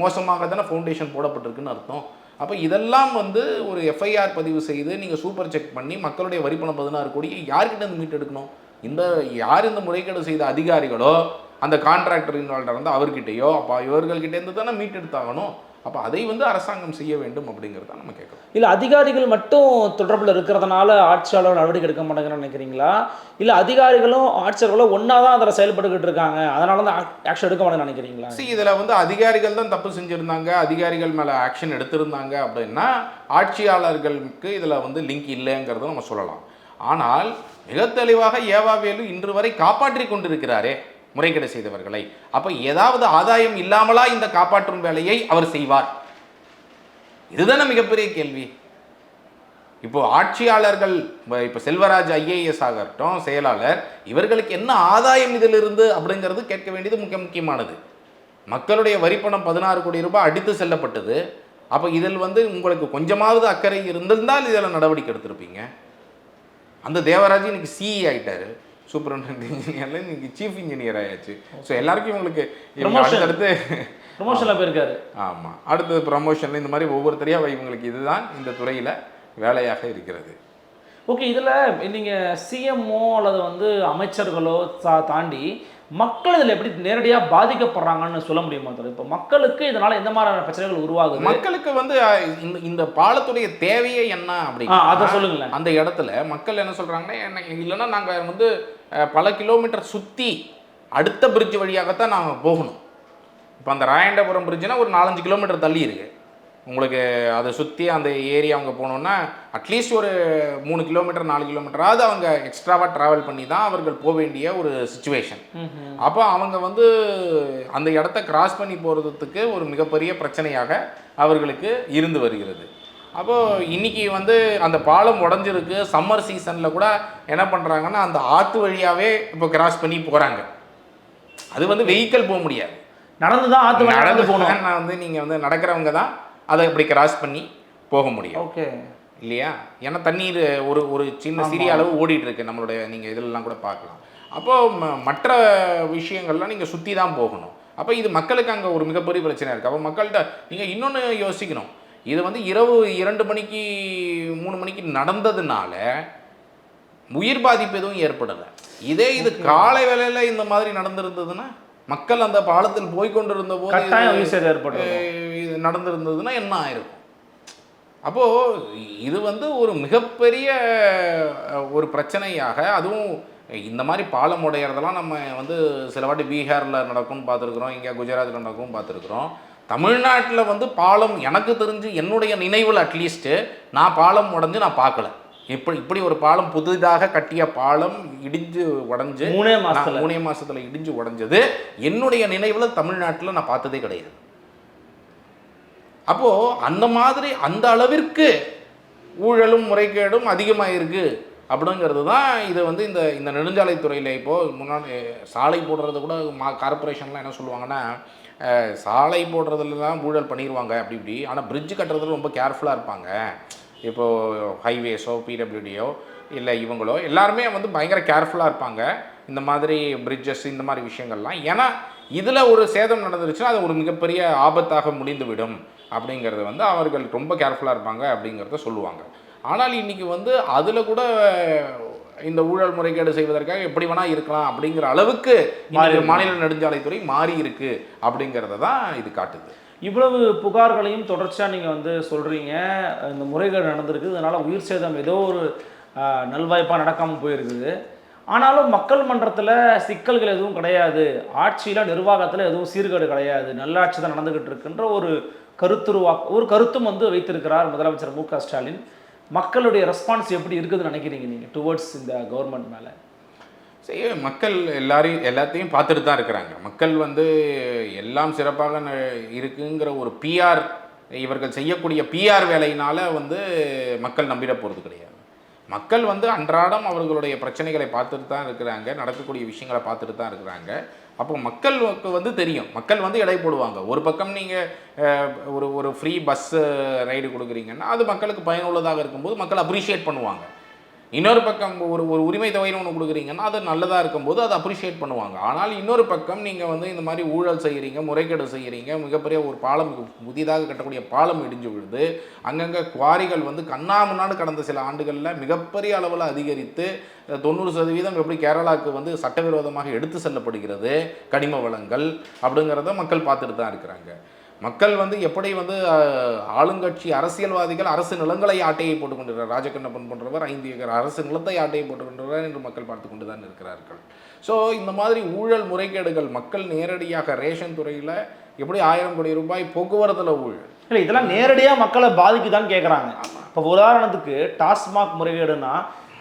மோசமாக தானே ஃபவுண்டேஷன் போடப்பட்டிருக்குன்னு அர்த்தம். அப்போ இதெல்லாம் வந்து ஒரு எஃப்ஐஆர் பதிவு செய்து நீங்கள் சூப்பர் செக் பண்ணி மக்களுடைய வரி பணம் பதினாறு கோடியை யார்கிட்ட இருந்து மீட்டெடுக்கணும் இந்த யார் இந்த முறைகேடு செய்த அதிகாரிகளோ அந்த கான்ட்ராக்டர் இன்வால்வ் இருந்தால் அவர்கிட்டயோ அப்போ இவர்கள்கிட்டேருந்து தானே மீட்டெடுத்தாகணும் அப்போ அதை வந்து அரசாங்கம் செய்ய வேண்டும் அப்படிங்கிறத நம்ம கேட்குறோம்.
இல்ல அதிகாரிகள் மட்டும் தொடர்புல இருக்கிறதுனால ஆட்சியாளர் நடவடிக்கை எடுக்க மாட்டேங்கிறான்னு நினைக்கிறீங்களா? இல்ல அதிகாரிகளும் ஆட்சியர்களும் ஒண்ணா தான் அதில் செயல்பட்டுக்கிட்டு இருக்காங்க. அதனால தான் ஆக்ஷன் எடுக்க மாட்டேன்னு நினைக்கிறீங்களா?
See, இதுல வந்து அதிகாரிகள் தான் தப்பு செஞ்சிருந்தாங்க அதிகாரிகள் மேல ஆக்ஷன் எடுத்திருந்தாங்க அப்படின்னா ஆட்சியாளர்களுக்கு இதுல வந்து லிங்க் இல்லைங்கிறத நம்ம சொல்லலாம். ஆனால் மிக தெளிவாக ஏவாவேலு இன்று வரை காப்பாற்றி கொண்டிருக்கிறாரே. முறைகேடு செய்தவர்களை. அப்போ ஏதாவது ஆதாயம் இல்லாமலா இந்த காப்பாற்றும் வேலையை அவர் செய்வார்? இதுதானே மிகப்பெரிய கேள்வி. இப்போ ஆட்சியாளர்கள் இப்போ செல்வராஜ் ஐஏஎஸ் ஆகட்டும் செயலாளர் இவர்களுக்கு என்ன ஆதாயம் இதிலிருந்து அப்படிங்கிறது கேட்க வேண்டியது முக்கிய முக்கியமானது. மக்களுடைய வரிப்பணம் பதினாறு கோடி ரூபாய் அடித்து செல்லப்பட்டது. அப்போ இதில் வந்து உங்களுக்கு கொஞ்சமாவது அக்கறை இருந்திருந்தால் இதில் நடவடிக்கை எடுத்திருப்பீங்க. அந்த தேவராஜ் இன்னைக்கு சிஇ ஆகிட்டார் சூப்பரண்ட் இன்ஜினியர்ல இன்னைக்கு சீஃப் இன்ஜினியர் ஆயாச்சு. ஸோ எல்லாருக்கும் இவங்களுக்கு. அடுத்தடுத்து
ப்ரொமோஷன்ல போயிருக்காரு.
ஆமாம் அடுத்தது ப்ரமோஷனில் இந்த மாதிரி ஒவ்வொருத்தரையாக இவங்களுக்கு இதுதான் இந்த துறையில் வேலையாக இருக்கிறது.
ஓகே இதில் நீங்கள் சிஎம்ஓ அல்லது வந்து அமைச்சர்களோ தா தாண்டி மக்கள் இதில் எப்படி நேரடியாக பாதிக்கப்படுறாங்கன்னு சொல்ல முடியுமா தோழர்? இப்போ மக்களுக்கு இதனால எந்த மாதிரியான பிரச்சனைகள் உருவாகுது?
மக்களுக்கு வந்து இந்த இந்த பாலத்துடைய தேவையே என்ன அப்படின்னா
அதை சொல்லுங்களேன்.
அந்த இடத்துல மக்கள் என்ன சொல்றாங்கன்னா என்ன இல்லைன்னா நாங்க வந்து பல கிலோமீட்டர் சுத்தி அடுத்த பிரிட்ஜ் வழியாகத்தான் நாங்க போகணும். இப்போ அந்த ராயண்டபுரம் பிரிட்ஜ்னா ஒரு நாலஞ்சு கிலோமீட்டர் தள்ளி இருக்கு. உங்களுக்கு அதை சுற்றி அந்த ஏரியா அவங்க போகணுன்னா அட்லீஸ்ட் ஒரு மூணு கிலோமீட்டர் நாலு கிலோமீட்டராவது அவங்க எக்ஸ்ட்ராவாக ட்ராவல் பண்ணி தான் அவர்கள் போக வேண்டிய ஒரு சுச்சுவேஷன் அப்போ அவங்க வந்து அந்த இடத்த கிராஸ் பண்ணி போகிறதுக்கு ஒரு மிகப்பெரிய பிரச்சனையாக அவர்களுக்கு இருந்து வருகிறது. அப்போது இன்னைக்கு வந்து அந்த பாலம் உடஞ்சிருக்கு சம்மர் சீசனில் கூட என்ன பண்ணுறாங்கன்னா அந்த ஆற்று வழியாகவே இப்போ கிராஸ் பண்ணி போகிறாங்க அது வந்து வெஹிக்கிள் போக முடியாது.
நடந்து தான் ஆற்று வழி நடந்து போகணும்?
போனால் வந்து நீங்கள் வந்து நடக்கிறவங்க தான் அதை இப்படி கிராஸ் பண்ணி போக முடியும்.
ஓகே.
இல்லையா? ஏன்னா தண்ணீர் ஒரு ஒரு சின்ன சிறிய அளவு ஓடிட்டு இருக்கு நம்மளுடைய நீங்கள் இதெல்லாம் கூட பார்க்கலாம். அப்போ ம- மற்ற விஷயங்கள்லாம் நீங்கள் சுற்றி தான் போகணும். அப்போ இது மக்களுக்கு அங்கே ஒரு மிகப்பெரிய பிரச்சனை இருக்குது அப்போ மக்கள்கிட்ட நீங்கள் இன்னொன்று யோசிக்கணும். இது வந்து இரவு இரண்டு மணிக்கு மூணு மணிக்கு நடந்ததுனால உயிர் பாதிப்பு எதுவும் ஏற்படலை. இதே இது காலை வேளையில் இந்த மாதிரி நடந்திருந்ததுன்னா மக்கள் அந்த பாலத்தில் போய் கொண்டிருந்த போது இது நடந்திருந்ததுன்னா என்ன ஆயிருக்கும்? அப்போது இது வந்து ஒரு மிகப்பெரிய ஒரு பிரச்சனையாக அதுவும் இந்த மாதிரி பாலம் உடையறதெல்லாம் நம்ம வந்து சில வாட்டி பீகாரில் நடக்கும்னு பார்த்துருக்குறோம் இங்கே குஜராத்தில் நடக்கும் பார்த்துருக்குறோம். தமிழ்நாட்டில் வந்து பாலம் எனக்கு தெரிஞ்சு என்னுடைய நினைவில் அட்லீஸ்ட்டு நான் பாலம் உடஞ்சு நான் பார்க்கல. இப்படி இப்படி ஒரு பாலம் புதிதாக கட்டிய பாலம் இடிஞ்சு உடஞ்சு
மூணே மாசத்துல.
மூணே மாசத்துல இடிஞ்சு உடைஞ்சது. என்னுடைய நினைவுல தமிழ்நாட்டில் நான் பார்த்ததே கிடையாது. அப்போ அந்த மாதிரி அந்த அளவிற்கு ஊழலும் முறைகேடும் அதிகமாக இருக்கு அப்படிங்கிறது தான் இது வந்து இந்த இந்த நெடுஞ்சாலைத்துறையில் இப்போ முன்னாடி சாலை போடுறது கூட மா கார்பரேஷன்லாம் என்ன சொல்லுவாங்கன்னா சாலை போடுறதுலலாம் ஊழல் பண்ணிடுவாங்க அப்படி இப்படி. ஆனால் பிரிட்ஜ் கட்டுறதுல ரொம்ப கேர்ஃபுல்லாக இருப்பாங்க. இப்போது ஹைவேஸோ பிடபிள்யூடியோ இல்லை இவங்களோ எல்லாருமே வந்து பயங்கர கேர்ஃபுல்லாக இருப்பாங்க. இந்த மாதிரி பிரிட்ஜஸ் இந்த மாதிரி விஷயங்கள்லாம். ஏன்னா இதில் ஒரு சேதம் நடந்துருச்சுன்னா அது ஒரு மிகப்பெரிய ஆபத்தாக முடிந்துவிடும் அப்படிங்கிறது வந்து அவர்கள் ரொம்ப கேர்ஃபுல்லாக இருப்பாங்க அப்படிங்கிறத சொல்லுவாங்க. ஆனால் இன்றைக்கி வந்து அதில் கூட இந்த ஊழல் முறைகேடு செய்வதற்காக எப்படி வேணா இருக்கலாம் அப்படிங்கிற அளவுக்கு. மாநில நெடுஞ்சாலைத்துறை மாறி இருக்கு அப்படிங்கிறத தான் இது காட்டுது.
இவ்வளவு புகார்களையும் தொடர்ச்சியாக நீங்கள் வந்து சொல்கிறீங்க இந்த முறைகேடு நடந்திருக்கு. இதனால் உயிர் சேதம் ஏதோ ஒரு நல்வாய்ப்பாக நடக்காமல் போயிருக்குது. ஆனாலும் மக்கள் மன்றத்தில் சிக்கல்கள் எதுவும் கிடையாது. ஆட்சியில் நிர்வாகத்தில் எதுவும் சீர்கேடு கிடையாது. நல்லாட்சி தான் நடந்துக்கிட்டு இருக்குன்ற ஒரு கருத்துருவா ஒரு கருத்தும் வந்து வைத்திருக்கிறார் முதலமைச்சர் மு க ஸ்டாலின். மக்களுடைய ரெஸ்பான்ஸ் எப்படி இருக்குதுன்னு நினைக்கிறீங்க நீங்கள் டுவர்ட்ஸ் இந்த கவர்மெண்ட் மேலே?
சரி மக்கள் எல்லாரையும் எல்லாத்தையும் பார்த்துட்டு தான் இருக்கிறாங்க. மக்கள் வந்து எல்லாம் சிறப்பாக இருக்குங்கிற ஒரு பிஆர் இவர்கள் செய்யக்கூடிய பிஆர் வேலையினால் வந்து மக்கள் நம்பிட போகிறது கிடையாது. மக்கள் வந்து அன்றாடம் அவர்களுடைய பிரச்சனைகளை பார்த்துட்டு தான் இருக்கிறாங்க நடக்கக்கூடிய விஷயங்களை பார்த்துட்டு தான் இருக்கிறாங்க. அப்போ மக்களுக்கு வந்து தெரியும். மக்கள் வந்து எடை போடுவாங்க. ஒரு பக்கம் நீங்கள் ஒரு ஒரு ஃப்ரீ பஸ்ஸு ரைடு கொடுக்குறீங்கன்னா அது மக்களுக்கு பயனுள்ளதாக இருக்கும்போது மக்கள் அப்ரிஷியேட் பண்ணுவாங்க. இன்னொரு பக்கம் ஒரு ஒரு உரிமை தொகைன்னு ஒன்று கொடுக்குறீங்கன்னா அது நல்லதாக இருக்கும்போது அதை அப்ரிஷியேட் பண்ணுவாங்க. ஆனால் இன்னொரு பக்கம் நீங்கள் வந்து இந்த மாதிரி ஊழல் செய்கிறீங்க முறைகேடு செய்கிறீங்க மிகப்பெரிய ஒரு பாலம் புதிதாக கட்டக்கூடிய பாலம் இடிஞ்சு விழுது அங்கங்கே குவாரிகள் வந்து கண்ணா முன்னாடி கடந்த சில ஆண்டுகளில் மிகப்பெரிய அளவில் அதிகரித்து தொண்ணூறு சதவீதம் எப்படி கேரளாவுக்கு வந்து சட்டவிரோதமாக எடுத்து செல்லப்படுகிறது கனிம வளங்கள் அப்படிங்கிறத மக்கள் பார்த்துட்டு தான் இருக்கிறாங்க. மக்கள் வந்து எப்படி வந்து ஆளுங்கட்சி அரசியல்வாதிகள் அரசு நிலங்களை ஆட்டையை போட்டுக் கொண்டிருக்கிறார் ராஜகண்ணப்பன் போன்றவர் ஐந்து ஏக்கர் அரசு நிலத்தை ஆட்டையை போட்டுக் கொண்டிருக்கிறார் என்று மக்கள் பார்த்து கொண்டு தான் இருக்கிறார்கள். ஸோ இந்த மாதிரி ஊழல் முறைகேடுகள் மக்கள் நேரடியாக ரேஷன் துறையில் எப்படி ஆயிரம் கோடி ரூபாய் போக்குவரத்தில் ஊழல்?
இல்லை இதெல்லாம் நேரடியாக மக்களை பாதிக்குதான்னு கேட்குறாங்க இப்போ உதாரணத்துக்கு டாஸ்மாக் முறைகேடுனா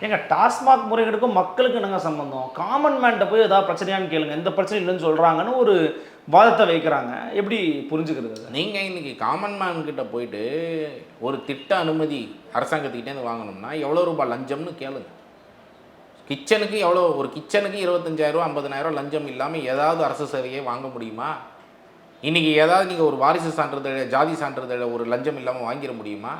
ஏங்க டாஸ்மாக் முறைகேடுக்கும் மக்களுக்கு என்னங்க சம்பந்தம்? காமன் மேன்ட்ட போய் ஏதாவது பிரச்சனையான்னு கேளுங்க. எந்த பிரச்சனையும் இல்லைன்னு சொல்கிறாங்கன்னு ஒரு வாதத்தை வைக்கிறாங்க. எப்படி புரிஞ்சுக்கிறது
நீங்கள் இன்னைக்கு காமன் மேன் கிட்ட போயிட்டு ஒரு திட்ட அனுமதி அரசாங்கத்துக்கிட்டேருந்து வாங்கணும்னா எவ்வளோ ரூபாய் லஞ்சம்னு கேளுங்க. கிச்சனுக்கு எவ்வளோ ஒரு கிச்சனுக்கு இருபத்தஞ்சாயிரம் ஐம்பதனாயிரம் லஞ்சம் இல்லாமல் ஏதாவது அரசு சேவையை வாங்க முடியுமா? இன்றைக்கி ஏதாவது நீங்கள் ஒரு வாரிசு சான்றிதழ் ஜாதி சான்றிதழை ஒரு லஞ்சம் இல்லாமல் வாங்கிட முடியுமா?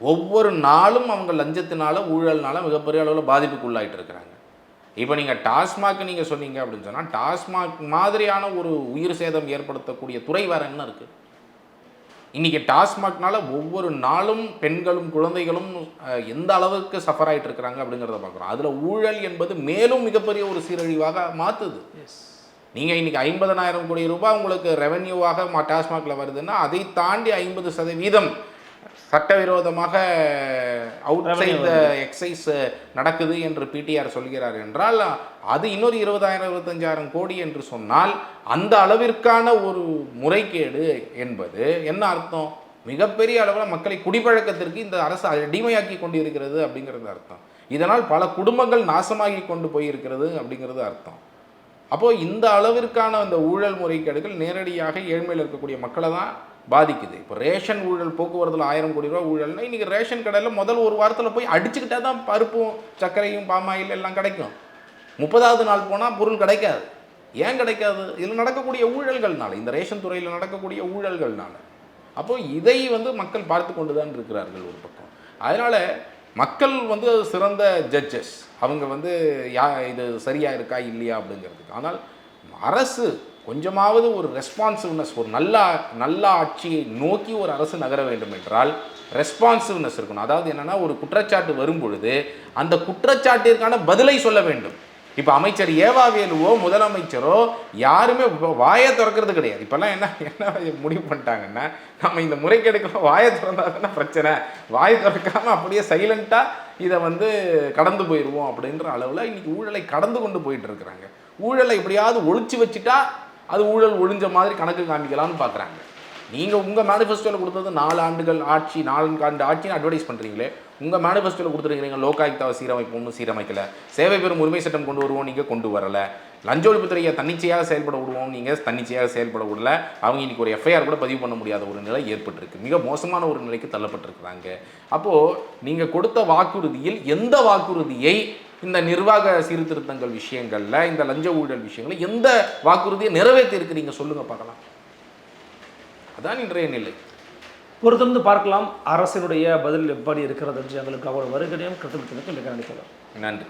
ஒவ்வொரு நாளும் அவங்க லஞ்சத்தினால ஊழல்னால மிகப்பெரிய அளவில் பாதிப்புக்குள்ளாயிட்டு இருக்கிறாங்க இப்போ நீங்கள் டாஸ்மாக் நீங்கள் சொன்னீங்க அப்படின்னு சொன்னால் டாஸ்மாக் மாதிரியான ஒரு உயிர் சேதம் ஏற்படுத்தக்கூடிய துறை வேற என்ன இருக்குது இன்னைக்கு டாஸ்மாக்னால ஒவ்வொரு நாளும் பெண்களும் குழந்தைகளும் எந்த அளவுக்கு சஃபர் ஆயிட்டு இருக்கிறாங்க அப்படிங்கிறத பார்க்குறோம் அதில் ஊழல் என்பது மேலும் மிகப்பெரிய ஒரு சீரழிவாக மாற்றுது நீங்கள் இன்னைக்கு ஐம்பதனாயிரம் கோடி ரூபாய் உங்களுக்கு ரெவென்யூவாக மா டாஸ்மாகில் வருதுன்னா அதை தாண்டி ஐம்பது சதவீதம் சட்டவிரோதமாக அவுட் சைட் த எக்ஸைஸ் நடக்குது என்று பிடிஆர் சொல்கிறார் என்றால் அது இன்னொரு இருபதாயிரம் இருபத்தஞ்சாயிரம் கோடி என்று சொன்னால் அந்த அளவிற்கான ஒரு முறைகேடு என்பது என்ன அர்த்தம்? மிகப்பெரிய அளவில் மக்களை குடிப்பழக்கத்திற்கு இந்த அரசு அடிமையாக்கி கொண்டு இருக்கிறது அப்படிங்கிறது அர்த்தம். இதனால் பல குடும்பங்கள் நாசமாகி கொண்டு போயிருக்கிறது அப்படிங்கிறது அர்த்தம். அப்போ இந்த அளவிற்கான அந்த ஊழல் முறைகேடுகள் நேரடியாக ஏழ்மையில் இருக்கக்கூடிய மக்களை தான் பாதிக்குது. இப்போ ரேஷன் ஊழல் போக்குவரத்தில் ஆயிரம் கோடி ரூபா ஊழல்னா இன்றைக்கி ரேஷன் கடையில் முதல் ஒரு வாரத்தில் போய் அடிச்சுக்கிட்டா தான் பருப்பும் சர்க்கரையும் பாமாயில் எல்லாம் கிடைக்கும். முப்பதாவது நாள் போனால் பொருள் கிடைக்காது. ஏன் கிடைக்காது? இதில் நடக்கக்கூடிய ஊழல்கள்னால இந்த ரேஷன் துறையில் நடக்கக்கூடிய ஊழல்கள்னால. அப்போது இதை வந்து மக்கள் பார்த்து கொண்டு தான் இருக்கிறார்கள் ஒரு பக்கம். அதனால் மக்கள் வந்து சிறந்த ஜட்ஜஸ் அவங்க வந்து யா இது சரியாக இருக்கா இல்லையா அப்படிங்கிறதுக்கு. ஆனால் அரசு கொஞ்சமாவது ஒரு ரெஸ்பான்சிவ்னஸ் ஒரு நல்ல நல்ல ஆட்சியை நோக்கி ஒரு அரசு நகர வேண்டும் என்றால் ரெஸ்பான்சிவ்னஸ் இருக்கணும். அதாவது என்னென்னா ஒரு குற்றச்சாட்டு வரும்பொழுது அந்த குற்றச்சாட்டிற்கான பதிலை சொல்ல வேண்டும். இப்போ அமைச்சர் ஏவாவேலுவோ முதலமைச்சரோ யாருமே இப்போ வாயை திறக்கிறது கிடையாது. இப்போல்லாம் என்ன என்ன முடிவு பண்ணிட்டாங்கன்னா நம்ம இந்த முறைகேடுக்கு வாயை திறந்தா தானே பிரச்சனை. வாய் திறக்காமல் அப்படியே சைலண்ட்டாக இதை வந்து கடந்து போயிடுவோம் அப்படின்ற அளவில் இன்றைக்கி ஊழலை கடந்து கொண்டு போயிட்டு இருக்கிறாங்க. ஊழலை எப்படியாவது ஒழிச்சு வச்சுட்டா அது ஊழல் ஒழிஞ்ச மாதிரி கணக்கு காமிக்கலாம்னு பார்க்குறாங்க நீங்கள் உங்கள் மேனிஃபெஸ்டோவில் கொடுத்தது நாலு ஆண்டுகள் ஆட்சி நான்கு ஆண்டு ஆட்சின்னு அட்வர்டைஸ் பண்ணுறீங்களே உங்கள் மேனிஃபெஸ்டோவில் கொடுத்துருக்கீங்க லோகாயுக்தாவை சீரமைப்போம்னு சீரமைக்கலை. சேவை பெறும் உரிமை சட்டம் கொண்டு வருவோம் நீங்கள் கொண்டு வரல. லஞ்ச ஒழிப்புத்துறையை தன்னிச்சையாக செயல்பட விடுவோம் நீங்கள் தன்னிச்சையாக செயல்பட விடல. அவங்க இன்றைக்கி ஒரு எஃப்ஐஆர் கூட பதிவு பண்ண முடியாத ஒரு நிலை ஏற்பட்டிருக்கு. மிக மோசமான ஒரு நிலைக்கு தள்ளப்பட்டிருக்கிறாங்க. அப்போது நீங்கள் கொடுத்த வாக்குறுதியில் எந்த வாக்குறுதியை இந்த நிர்வாக சீர்திருத்தங்கள் விஷயங்களில் இந்த லஞ்ச ஊழல் விஷயங்களில் எந்த வாக்குறுதியை நிறைவேற்றி இருக்கிறீங்க சொல்லுங்க பார்க்கலாம். அதான் இன்றைய நிலை.
பொறுத்திருந்து பார்க்கலாம் அரசினுடைய பதில் எப்படி இருக்கிறது என்று எங்களுக்கு அவ்வளவு வருகிறேன் கருத்து மிக நன்றி.
நன்றி.